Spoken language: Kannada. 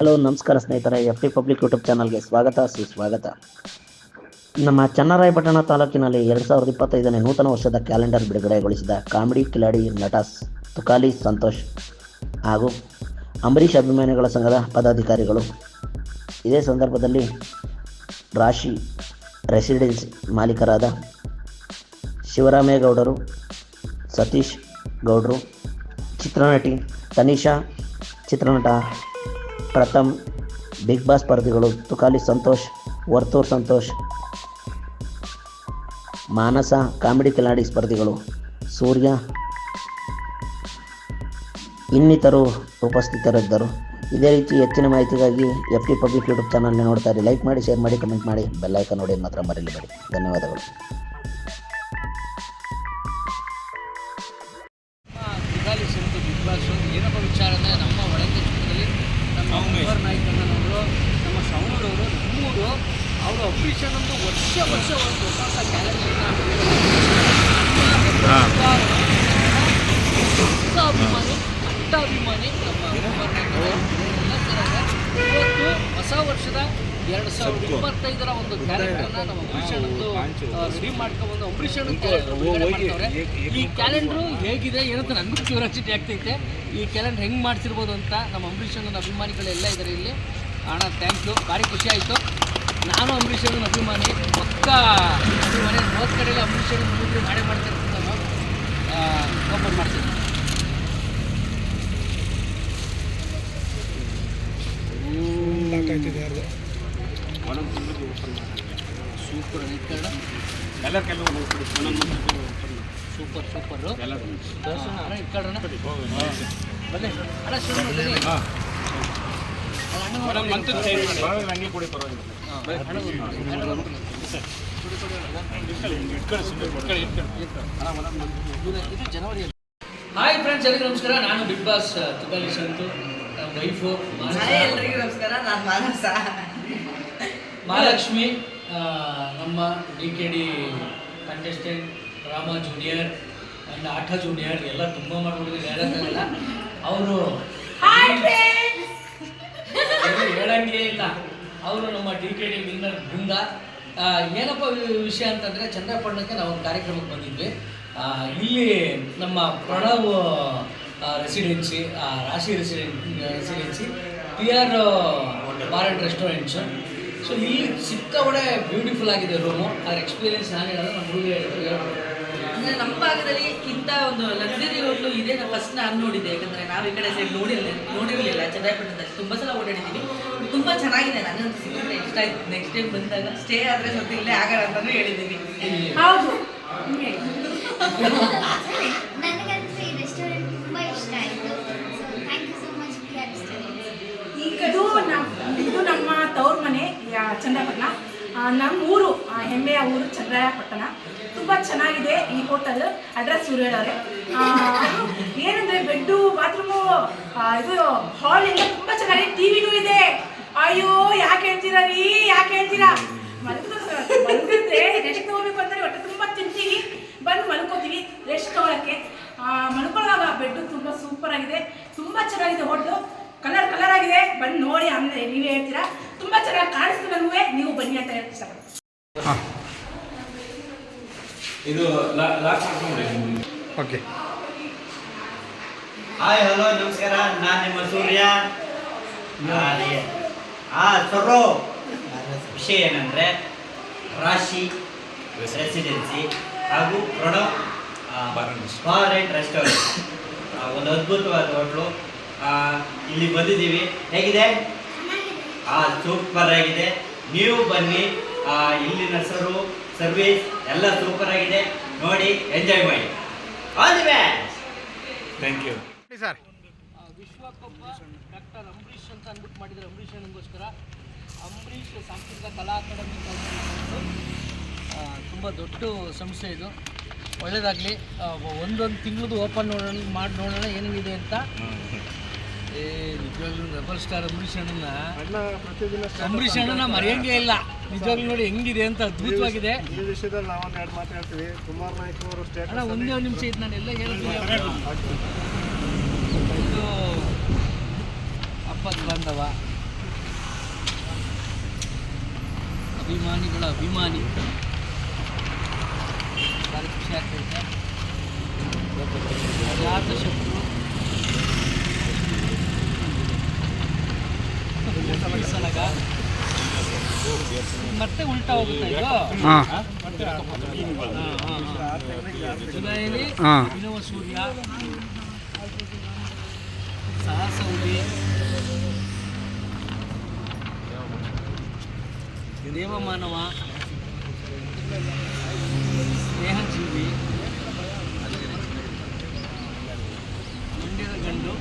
ಹಲೋ, ನಮಸ್ಕಾರ ಸ್ನೇಹಿತರೆ, ಎಫ್ ಟಿ ಪಬ್ಲಿಕ್ ಯೂಟ್ಯೂಬ್ ಚಾನಲ್ಗೆ ಸ್ವಾಗತ, ಸುಸ್ವಾಗತ. ನಮ್ಮ ಚನ್ನರಾಯಪಟ್ಟಣ ತಾಲೂಕಿನಲ್ಲಿ ಎರಡು ಸಾವಿರದ ಇಪ್ಪತ್ತೈದನೇ ನೂತನ ವರ್ಷದ ಕ್ಯಾಲೆಂಡರ್ ಬಿಡುಗಡೆಗೊಳಿಸಿದ ಕಾಮಿಡಿ ಕಿಲಾಡಿ ನಟ ತುಕಾಲಿ ಸಂತೋಷ್ ಹಾಗೂ ಅಂಬರೀಷ್ ಅಭಿಮಾನಿಗಳ ಸಂಘದ ಪದಾಧಿಕಾರಿಗಳು. ಇದೇ ಸಂದರ್ಭದಲ್ಲಿ ರಾಶಿ ರೆಸಿಡೆನ್ಸಿ ಮಾಲೀಕರಾದ ಶಿವರಾಮೇಗೌಡರು, ಸತೀಶ್ ಗೌಡರು, ಚಿತ್ರನಟಿ ತನಿಷಾ, ಚಿತ್ರನಟ ಪ್ರಥಮ್ ಬಿಗ್ ಬಾಸ್ ಸ್ಪರ್ಧಿಗಳು ತುಕಾಲಿ ಸಂತೋಷ್, ವರ್ತೂರ್ ಸಂತೋಷ್, ಮಾನಸ ಕಾಮಿಡಿ ಕಿಲಾಡಿ ಸ್ಪರ್ಧಿಗಳು, ಸೂರ್ಯ, ಇನ್ನಿತರು ಉಪಸ್ಥಿತರಿದ್ದರು. ಇದೇ ರೀತಿ ಹೆಚ್ಚಿನ ಮಾಹಿತಿಗಾಗಿ ಎಫ್ ಟಿ ಪಬ್ಲಿಕ್ ಯೂಟ್ಯೂಬ್ ಚಾನಲ್ನ ನೋಡ್ತಾ ಇರಿ. ಲೈಕ್ ಮಾಡಿ, ಶೇರ್ ಮಾಡಿ, ಕಮೆಂಟ್ ಮಾಡಿ. ಬೆಲ್ಲೈಕನ್ ನೋಡಿ ಮಾತ್ರ ಮರೀಲಿಬೇಡಿ ಧನ್ಯವಾದಗಳು. ಏನಪ್ಪ ವಿಚಾರ ನಮ್ಮ ಉಮರ್ ನಾಯ್ಕಣ್ಣನವರು ನಮ್ಮ ಶ್ರವಣರವರು ನಮ್ಮೂರು ಅವರು ಅಫಿಷಿಯಲ್ ಒಂದು ವರ್ಷ ವರ್ಷ ಒಂದು ಹೊಸ ಹೊಸ ಕ್ಯಾರೆಕ್ಟರ್ನ ಅಭಿಮಾನಿ ಅಟ್ಟ ಅಭಿಮಾನಿ ನಮ್ಮ ಇವತ್ತು ಹೊಸ ವರ್ಷದ ಎರಡು ಸಾವಿರದ ಇಪ್ಪತ್ತೈದರ ಒಂದು ಕ್ಯಾಲೆಂಡರ್ನ ನಮ್ಮ ಅಂಬರೀಷ್ ಒಂದು ರೆಡಿ ಮಾಡ್ಕೊಂಡ್ಬಂದು ಅಂಬರೀಷ್ ಅಣ್ಣನ ಕ್ಯಾಲೆಂಡರ್ ಬಿಡುಗಡೆ ಈ ಕ್ಯಾಲೆಂಡ್ರು ಹೇಗಿದೆ ಏನಂತ ನನಗೂ ಕ್ಯೂರಿಯಾಸಿಟಿ ಆಗ್ತೈತೆ. ಈ ಕ್ಯಾಲೆಂಡರ್ ಹೆಂಗೆ ಮಾಡ್ತಿರ್ಬೋದು ಅಂತ ನಮ್ಮ ಅಂಬರೀಷ್ ಅಣ್ಣನ ಅಭಿಮಾನಿಗಳೆಲ್ಲ ಇದ್ದಾರೆ ಇಲ್ಲಿ. ಅಣ್ಣ ಥ್ಯಾಂಕ್ ಯು ಭಾರಿ ಖುಷಿ ಆಯಿತು. ನಾನು ಅಂಬರೀಷ್ ಅಭಿಮಾನಿ. ಪಕ್ಕ ಅಭಿಮಾನಿ. ಹೋದ ಕಡೆಯಲ್ಲಿ ಅಂಬರೀಷ್ ಅಣ್ಣನ ಮಿಮಿಕ್ರಿ ಮಾಡೇ ಮಾಡ್ತಿರ್ತೀನಿ ನಾನು ಓಪನ್ ಮಾಡ್ತೀನಿ ಸೂಪರ್ ಕನ್ನಡ ಸೂಪರ್ ಸೂಪರು ಅಣ್ಣ ಇಟ್ಕೊಳ್ಳೋಣ ಬನ್ನಿ ಅಣ್ಣ ಶುರು ಮಾಡ್ತೀನಿ ಅಲ್ಲ, ಸೂಪರ್ ಇದು ಜನವರಿಯಲ್ಲಿ. ಹಾಯ್ ಫ್ರೆಂಡ್ಸ್ ಎಲ್ಲರಿಗೂ ನಮಸ್ಕಾರ. ನಾನು Bigg Boss Tukali Santu wife hi ಎಲ್ರಿಗೂ ನಮಸ್ಕಾರ. ನಾನು ಮಾನಸ. ಮಹಾಲಕ್ಷ್ಮಿ. ನಮ್ಮ D K D contestant Rama junior and ಆಟ ಜೂನಿಯರ್ ಎಲ್ಲ ತುಂಬ ಮಾಡ್ಬಿಟ್ಟಿದ್ದಾರೆ. ಹೇಳೋಕ್ಕಾಗಲ್ಲ ಅವರು ಹೇಳಂಗೆ ಇಲ್ಲ. ಅವರು ನಮ್ಮ D K D winner Brinda. ಏನಪ್ಪ ವಿಷಯ ಅಂತಂದರೆ ಚಂದ್ರಪಟ್ಟಣಕ್ಕೆ ನಾವು ಒಂದು ಕಾರ್ಯಕ್ರಮಕ್ಕೆ ಬಂದಿದ್ವಿ. ಇಲ್ಲಿ ನಮ್ಮ ಪ್ರಣವ್ ರೆಸಿಡೆನ್ಸಿ ರಾಶಿ ರೆಸಿಡೆನ್ residency P R bar and restaurants so ಇಲ್ಲಿ ಸಿಕ್ಕಾಪಡೆ ಬ್ಯೂಟಿಫುಲ್ ಆಗಿದೆ ರೂಮು ಅದ್ರ ಎಕ್ಸ್ಪೀರಿಯನ್ಸ್ ನಾನು ಹೇಳೋದು ನಮ್ಮ ಹುಡುಗ ಹೇಳ್ಬೋದು. ಅಂದ್ರೆ ನಮ್ಮ ಭಾಗದಲ್ಲಿ ಇಂಥ ಒಂದು ಲಕ್ಸುರಿ ಹೋಟ್ಲು ಇದೆ ನಾನು ಫಸ್ಟ್ ನಾನು ನೋಡಿದ್ದೆ. ಯಾಕಂದ್ರೆ ನಾವು ಈ ಕಡೆ ಸೈಡ್ ನೋಡಿರಲಿಲ್ಲ ನೋಡಿರಲಿಲ್ಲ. ಚನ್ನರಾಯಪಟ್ಟಣದಲ್ಲಿ ತುಂಬ ಸಲ ಓಡಾಡಿದ್ದೀವಿ ತುಂಬ ಚೆನ್ನಾಗಿದೆ. ನಾನು ಸಿಕ್ಕಿದ್ರೆ ಇಷ್ಟ ಆಯ್ತು. ನೆಕ್ಸ್ಟ್ ಟೈಮ್ ಬಂದಾಗ ಸ್ಟೇ ಆದರೆ ಸ್ವಲ್ಪ ಇಲ್ಲೇ ಆಗಲ್ಲ ಅಂತಲೂ ಹೇಳಿದ್ದೀನಿ ಹೌದು ನನಗಂತೂ ಈ ರೆಸ್ಟೋರೆಂಟ್ ತುಂಬಾ ಇಷ್ಟ ಆಯಿತು so thank you so much P R restaurant ಇದು ನಮ್ಮ ಇದು ನಮ್ಮ ತವ್ರ ಮನೆ ಯಾ- ಚಂದ್ರಪಟ್ಟಣ. ನಮ್ಮ ಊರು ಹೆಮ್ಮೆಯ ಊರು ಚಂದ್ರಾಯಪಟ್ಟಣ. ತುಂಬ ಚೆನ್ನಾಗಿದೆ ಈ ಹೋಟೆಲ್ ಅಡ್ರೆಸ್ ಇವ್ರು ಹೇಳೋರೆ. ಏನಂದ್ರೆ ಬೆಡ್ಡು ಬಾತ್ರೂಮು ಇದು ಹಾಲ್ ಎಲ್ಲ ತುಂಬ ಚೆನ್ನಾಗಿದೆ ಟಿವಿನೂ ಇದೆ. ಅಯ್ಯೋ, ಯಾಕೆ ಹೇಳ್ತೀರಾ ರೀ, ಯಾಕೆ ಹೇಳ್ತೀರಾ? ಮಲ್ಗಿದ್ರೆ ರೆಸ್ಟ್ ತಗೋಬೇಕು ಅಂದ್ರೆ ಹೊಟ್ಟೆ ತುಂಬ ತಿಂತೀವಿ. ಬಂದು ಮಲ್ಕೋತೀವಿ ರೆಸ್ಟ್ ತಗೊಳಕ್ಕೆ. ಮಲ್ಕೊಳ್ಳುವಾಗ ಬೆಡ್ಡು ತುಂಬ ಸೂಪರ್ ಆಗಿದೆ. ತುಂಬ ಚೆನ್ನಾಗಿದೆ ಹೋಟ್ಲು ಕಲರ್ ಕಲರ್ ಆಗಿದೆ. ಬಂದು ನೋಡಿ ಆಮೇಲೆ ನೀವೇ ಹೇಳ್ತೀರಾ? ತುಂಬ ಚೆನ್ನಾಗಿ ಕಾಣಿಸ್ತು ನನಗೆ. ನೀವು ಬನ್ನಿ ಅಂತ ಹೇಳಿ ಇಷ್ಟಪಡ್ತೀನಿ. ಇದು ಓಕೆ ಹಾಯ್ ಹಲೋ ನಮಸ್ಕಾರ. ನಾನು ನಿಮ್ಮ ಸೂರ್ಯ. ಆ ಸೊರೋ ವಿಷಯ ಏನಂದರೆ ರಾಶಿ ರೆಸಿಡೆನ್ಸಿ ಹಾಗೂ ಪ್ರಣವ್ ಬಾರ್ ಆ್ಯಂಡ್ ರೆಸ್ಟೋರೆಂಟ್ ಒಂದು ಅದ್ಭುತವಾದ ಹೋಟ್ಲು. ಇಲ್ಲಿ ಬಂದಿದ್ದೀವಿ. ಹೇಗಿದೆ? ಆ ಸೂಪರ್ ಆಗಿದೆ ನೀವು ಬನ್ನಿ ಆ, ಇಲ್ಲಿನ ಸರು ಸರ್ವಿಸ್ ಎಲ್ಲ ಸೂಪರ್ ಆಗಿದೆ ನೋಡಿ ಎಂಜಾಯ್ ಮಾಡಿ. All the best thank you sir. ಆ, ವಿಶ್ವಕಪ್ಪ ಡಾಕ್ಟರ್ ಅಂಬರೀಷ್ ಅಂತ ಅಂದ್ಬಿಟ್ಟು ಮಾಡಿದ್ದಾರೆ ಅಂಬರೀಷ್ ಅಣ್ಣನಿಗೋಸ್ಕರ ಅಂಬರೀಷ್ ಸಾಂಸ್ಕೃತಿಕ ಕಲಾ ಅಕಾಡೆಮಿ ತುಂಬ ದೊಡ್ಡ ಸಂಸ್ಥೆ ಇದು. ಒಳ್ಳೇದಾಗಲಿ. ಒಂದೊಂದು ತಿಂಗಳದು ಓಪನ್ ನೋಡೋಣ ಮಾಡಿ ನೋಡೋಣ ಏನಿದೆ ಅಂತ. ಏ ನಿಜವಾಗ್ಲೂ ರೆಬಲ್ ಸ್ಟಾರ್ ಅಂಬರೀಷ್ ಅಣ್ಣನ. ಅಂಬರೀಷ್ ಅಣ್ಣನ ಮರೆಯಂಗೇ ಇಲ್ಲ. ನಿಜವಾಗ್ಲೂ ನೋಡಿ ಹೆಂಗಿದೆ ಅಂತ ಅದ್ಭುತವಾಗಿದೆ. ಈ ವಿಷಯದಲ್ಲಿ ನಾವು ಎರಡು ಮಾತಾಡ್ತೀವಿ ಕುಮಾರ್ ನಾಯಕ್ ಅವರು ಸ್ಟೇಟ್ ಅಣ್ಣ ಒಂದೇ ಒಂದು ನಿಮಿಷ ಇದು ನಾನು ಎಲ್ಲ ಹೇಳ್ತೀನಿ ಅಪ್ಪದ ಬಾಂಧವ. ಅಭಿಮಾನಿಗಳ ಅಭಿಮಾನಿ. ಮತ್ತೆ ಉಲ್ಟಾ ಹೋಗುತ್ತೆ ಇದು. ಹಾಂ. ಸೂರ್ಯ ಸಾಹಸ ಉಡಿ ದೇವಮಾನವ ಸ್ನೇಹಜೀವಿ ಮಂಡ್ಯದ ಗಂಡು